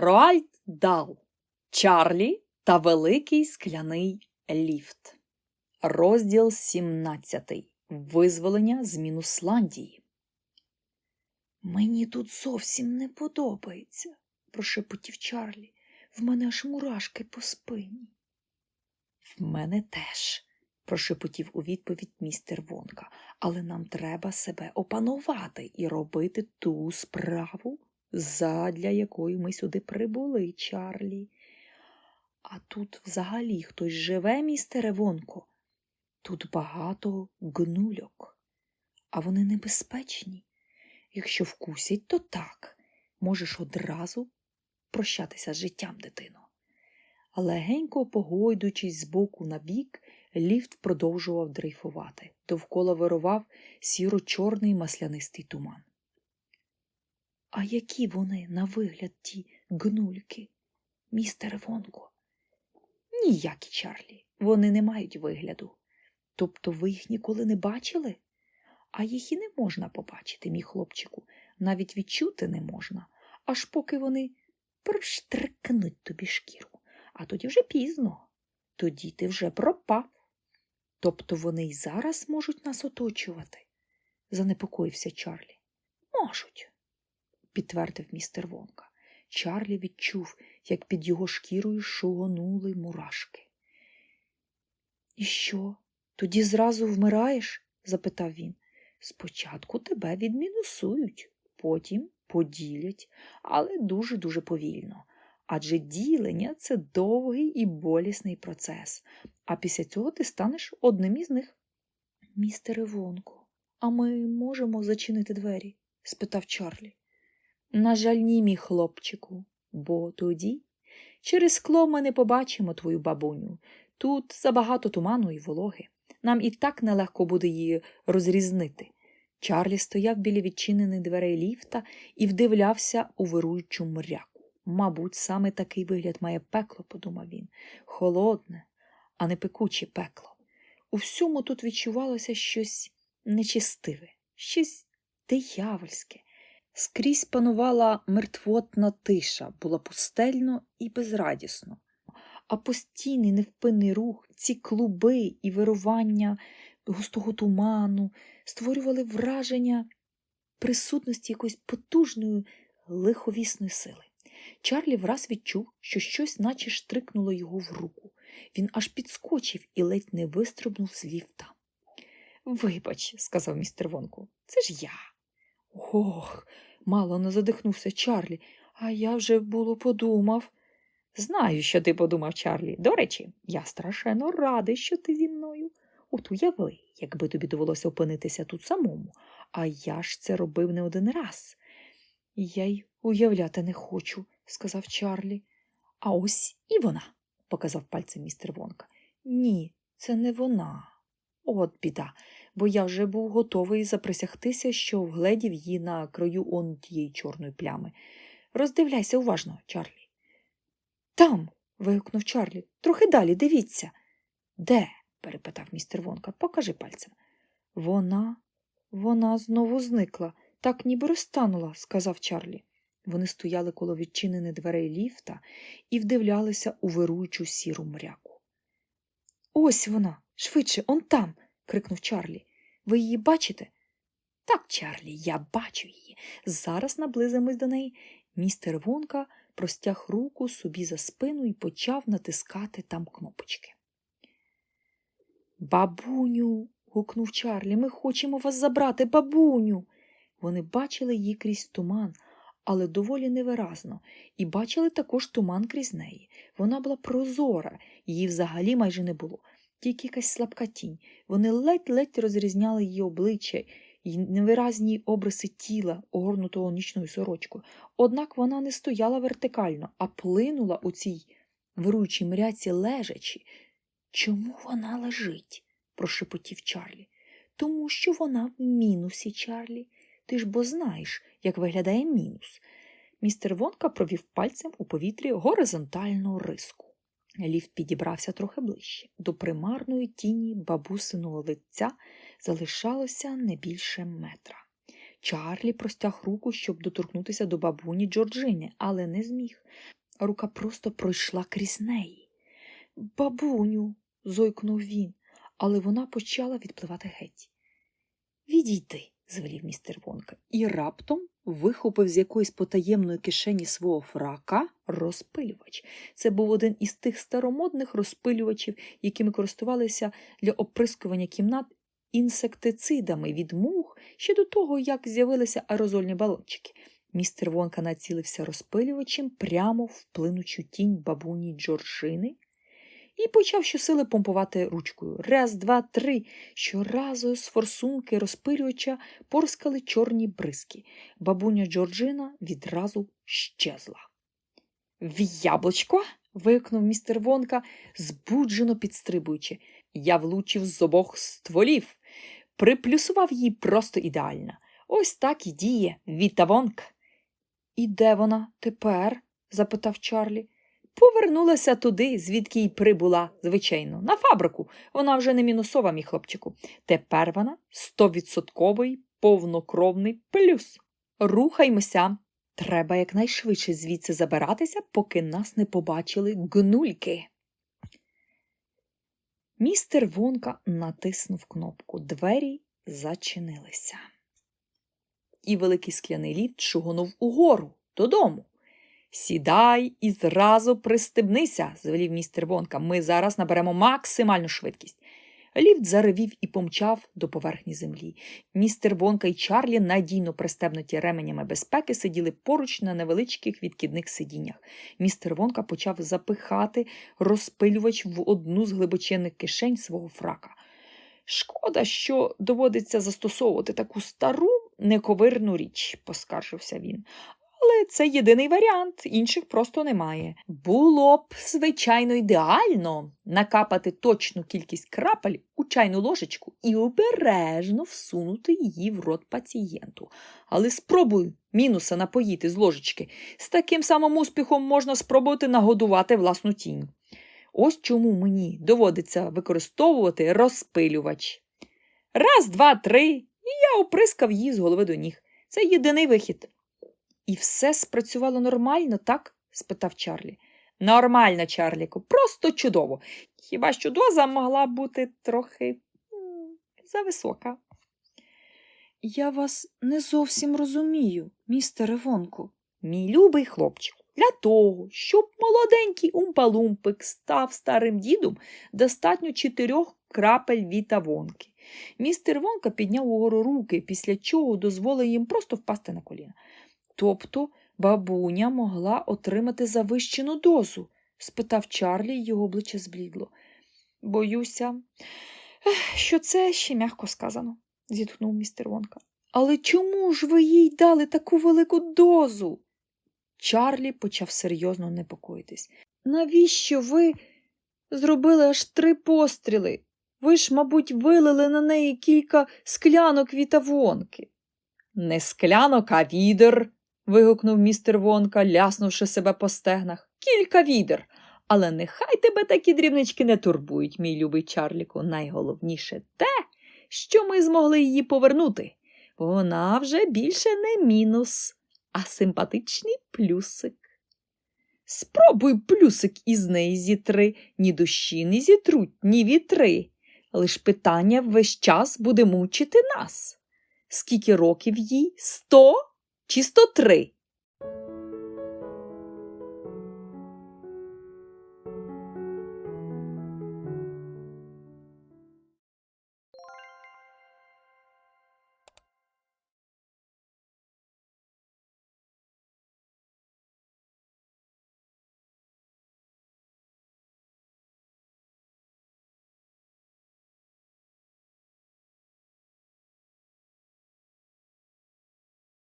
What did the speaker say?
Роальд Дал, Чарлі та Великий скляний ліфт. Розділ 17. Визволення з Мінусландії. Мені тут зовсім не подобається, прошепотів Чарлі. В мене аж мурашки по спині. В мене теж, прошепотів у відповідь містер Вонка, але нам треба себе опанувати і робити ту справу, задля якої ми сюди прибули, Чарлі. А тут взагалі хтось живе, містере Вонко. Тут багато гнульок, а вони небезпечні. Якщо вкусять, то так, можеш одразу прощатися з життям, дитино. Легенько погойдуючись з боку на бік, ліфт продовжував дрейфувати. Довкола вирував сіро-чорний маслянистий туман. А які вони на вигляд ті гнульки, містере Вонко? Ніякі, Чарлі, вони не мають вигляду. Тобто ви їх ніколи не бачили? А їх і не можна побачити, мій хлопчику, навіть відчути не можна, аж поки вони проштрикнуть тобі шкіру, а тоді вже пізно. Тоді ти вже пропав. Тобто вони й зараз можуть нас оточувати, занепокоївся Чарлі. Можуть, підтвердив містер Вонка. Чарлі відчув, як під його шкірою шугонули мурашки. І що? Тоді зразу вмираєш? запитав він. Спочатку тебе відмінусують, потім поділять, але дуже-дуже повільно. Адже ділення це довгий і болісний процес, а після цього ти станеш одним із них. Містере Вонко, а ми можемо зачинити двері? спитав Чарлі. На жаль, ні, мій хлопчику, бо тоді через скло ми не побачимо твою бабуню. Тут забагато туману і вологи. Нам і так нелегко буде її розрізнити. Чарлі стояв біля відчинених дверей ліфта і вдивлявся у вируючу мряку. Мабуть, саме такий вигляд має пекло, подумав він. Холодне, а не пекуче пекло. У всьому тут відчувалося щось нечистиве, щось диявольське. Скрізь панувала мертвотна тиша, було пустельно і безрадісно. А постійний невпинний рух, ці клуби і вирування густого туману створювали враження присутності якоїсь потужної лиховісної сили. Чарлі враз відчув, що щось наче штрикнуло його в руку. Він аж підскочив і ледь не вистрибнув з ліфта. Вибач, сказав містер Вонку, це ж я. Ох, мало не задихнувся Чарлі, а я вже було подумав. Знаю, що ти подумав, Чарлі. До речі, я страшенно радий, що ти зі мною. От уяви, якби тобі довелося опинитися тут самому, а я ж це робив не один раз. Я й уявляти не хочу, сказав Чарлі. А ось і вона, показав пальцем містер Вонка. Ні, це не вона. От біда, бо я вже був готовий заприсягтися, що вгледів її на краю он тієї чорної плями. Роздивляйся уважно, Чарлі. Там. вигукнув Чарлі. Трохи далі, дивіться. Де? перепитав містер Вонка. Покажи пальцем. Вона, вона знову зникла, так ніби розтанула, сказав Чарлі. Вони стояли коло відчинених дверей ліфта і вдивлялися у вируючу сіру мряку. Ось вона, швидше, он там. Крикнув Чарлі. Ви її бачите? Так, Чарлі, я бачу її. Зараз наблизимось до неї. Містер Вонка простяг руку собі за спину і почав натискати там кнопочки. Бабуню. гукнув Чарлі, ми хочемо вас забрати, бабуню. Вони бачили її крізь туман, але доволі невиразно, і бачили також туман крізь неї. Вона була прозора, її взагалі майже не було, тільки якась слабка тінь. Вони ледь-ледь розрізняли її обличчя і невиразні обриси тіла, огорнутого нічною сорочкою. Однак вона не стояла вертикально, а плинула у цій вируючій мряці лежачи. Чому вона лежить? прошепотів Чарлі. Тому що вона в мінусі, Чарлі. Ти ж бо знаєш, як виглядає мінус. Містер Вонка провів пальцем у повітрі горизонтальну риску. Ліфт підібрався трохи ближче. До примарної тіні бабусиного лиця залишалося не більше метра. Чарлі простяг руку, щоб доторкнутися до бабуні Джорджини, але не зміг. Рука просто пройшла крізь неї. Бабуню, зойкнув він, але вона почала відпливати геть. Відійди, звелів містер Вонка, і раптом вихопив з якоїсь потаємної кишені свого фрака розпилювач. Це був один із тих старомодних розпилювачів, якими користувалися для оприскування кімнат інсектицидами від мух ще до того, як з'явилися аерозольні балончики. Містер Вонка націлився розпилювачем прямо в плинучу тінь бабуні Джорджини і почав щосили помпувати ручкою. Раз, два, три. Щоразу з форсунки розпилювача порскали чорні бризки. Бабуня Джорджина відразу щезла. В яблучко. вигукнув містер Вонка, збуджено підстрибуючи. Я влучив з обох стволів, приплюсував її просто ідеально. Ось так і діє Віта Вонк. І де вона тепер? запитав Чарлі. Повернулася туди, звідки й прибула, звичайно, на фабрику. Вона вже не мінусова, мій хлопчику. Тепер вона стовідсотковий повнокровний плюс. Рухаймося. Треба якнайшвидше звідси забиратися, поки нас не побачили гнульки. Містер Вонка натиснув кнопку. Двері зачинилися. І великий скляний ліфт шугонув угору додому. Сідай і зразу пристебнися, звелів містер Вонка. Ми зараз наберемо максимальну швидкість. Ліфт заревів і помчав до поверхні землі. Містер Вонка і Чарлі, надійно пристебнуті ременями безпеки, сиділи поруч на невеличких відкидних сидіннях. Містер Вонка почав запихати розпилювач в одну з глибочинних кишень свого фрака. Шкода, що доводиться застосовувати таку стару нековирну річ, поскаржився він. Це єдиний варіант, інших просто немає. Було б, звичайно, ідеально накапати точну кількість крапель у чайну ложечку і обережно всунути її в рот пацієнту. Але спробуй мінуса напоїти з ложечки. З таким самим успіхом можна спробувати нагодувати власну тінь. Ось чому мені доводиться використовувати розпилювач. Раз, два, три, і я оприскав її з голови до ніг. Це єдиний вихід. І все спрацювало нормально, так? спитав Чарлі. Нормально, Чарліку, просто чудово. Хіба що доза могла бути трохи зависока. Я вас не зовсім розумію, містере Вонку. Мій любий хлопчик, для того, щоб молоденький умпалумпик став старим дідом, достатньо чотирьох крапель віта вонки. Містер Вонка підняв угору руки, після чого дозволив їм просто впасти на коліна. Тобто бабуня могла отримати завищену дозу? спитав Чарлі, і його обличчя зблідло. Боюся, що це ще м'яко сказано, зітхнув містер Вонка. Але чому ж ви їй дали таку велику дозу? Чарлі почав серйозно непокоїтись. Навіщо ви зробили аж три постріли? Ви ж, мабуть, вилили на неї кілька склянок вітавонки. Не склянок, а відер. Вигукнув містер Вонка, ляснувши себе по стегнах. Кілька відер. Але нехай тебе такі дрібнички не турбують, мій любий Чарліку. Найголовніше те, що ми змогли її повернути. Вона вже більше не мінус, а симпатичний плюсик. Спробуй плюсик із неї зітри, ні душі не зітруть, ні вітри. Лиш питання весь час буде мучити нас. Скільки років їй? Сто чи сто три?